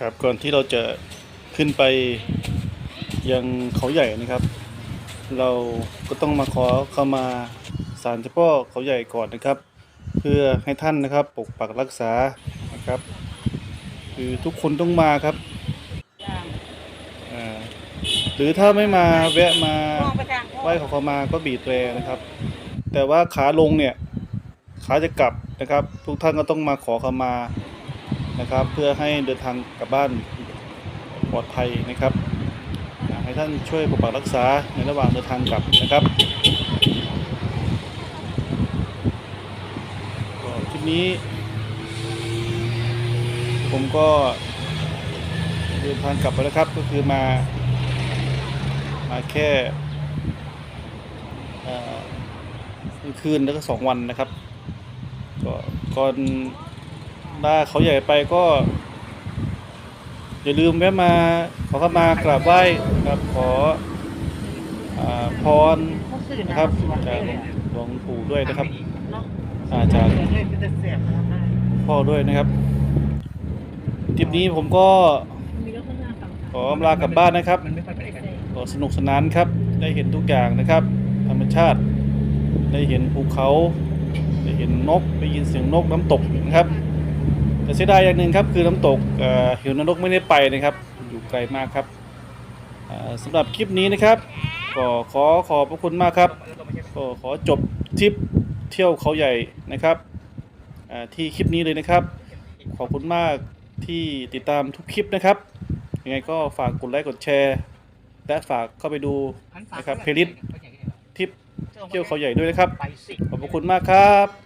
ครับก่อนที่เราจะขึ้นไปยังเขาใหญ่นะครับ เราก็ต้องมาขอเข้ามาศาลเจ้าพ่อเขาใหญ่ก่อนนะครับ เพื่อให้ท่านนะครับ ปกปักรักษานะครับ คือทุกคนต้องมาครับอ่าหรือถ้าไม่มาแวะมาไปทางพ่อไหว้ขอเข้ามาก็บีบแตรนะครับ แต่ว่าขาลงเนี่ยขาจะกลับนะครับ ทุกท่านก็ต้องมาขอเข้ามา นะครับ เพื่อให้เดินทางกลับบ้านปลอดภัยนะครับให้ท่านช่วยปกปักรักษาในระหว่างเดินทางกลับนะครับก็คลิปนี้ ผมก็เดินทางกลับไปแล้วครับก็คือมา มาแค่คืนแล้วก็สองวันนะครับ ก็ก่อน ล่าเขาใหญ่ไปก็ อย่าลืมแวะมาขอเข้ามากราบไหว้นะครับขอพรนะครับจากหลวงปู่ด้วยนะครับอาจากเฮ้ยเป็นแต่เสียบนะพ่อด้วยนะครับทริปนี้ผมก็ขออำลากลับบ้านนะครับมันไม่ค่อยไปไหนกันก็สนุกสนานครับได้เห็นทุกอย่างนะครับ ธรรมชาติได้เห็นภูเขาได้เห็นนกได้ยินเสียงนกน้ำตกนะครับ แต่เสียดายอย่างหนึ่งครับคือน้ำตกเอ่อเหวนรกไม่ได้ไปนะครับ อยู่ไกลมากครับอ่าสำหรับคลิปนี้นะครับก็ขอขอบพระคุณมากครับก็ขอจบทริปเที่ยวเขาใหญ่นะครับที่คลิปนี้เลยนะครับ ขอบคุณมากที่ติดตามทุกคลิปนะครับยังไงก็ฝากกดไลค์กดแชร์และฝากเข้าไปดูนะครับเพลิสทริปเที่ยวเขาใหญ่ด้วยนะครับขอบพระคุณมากครับ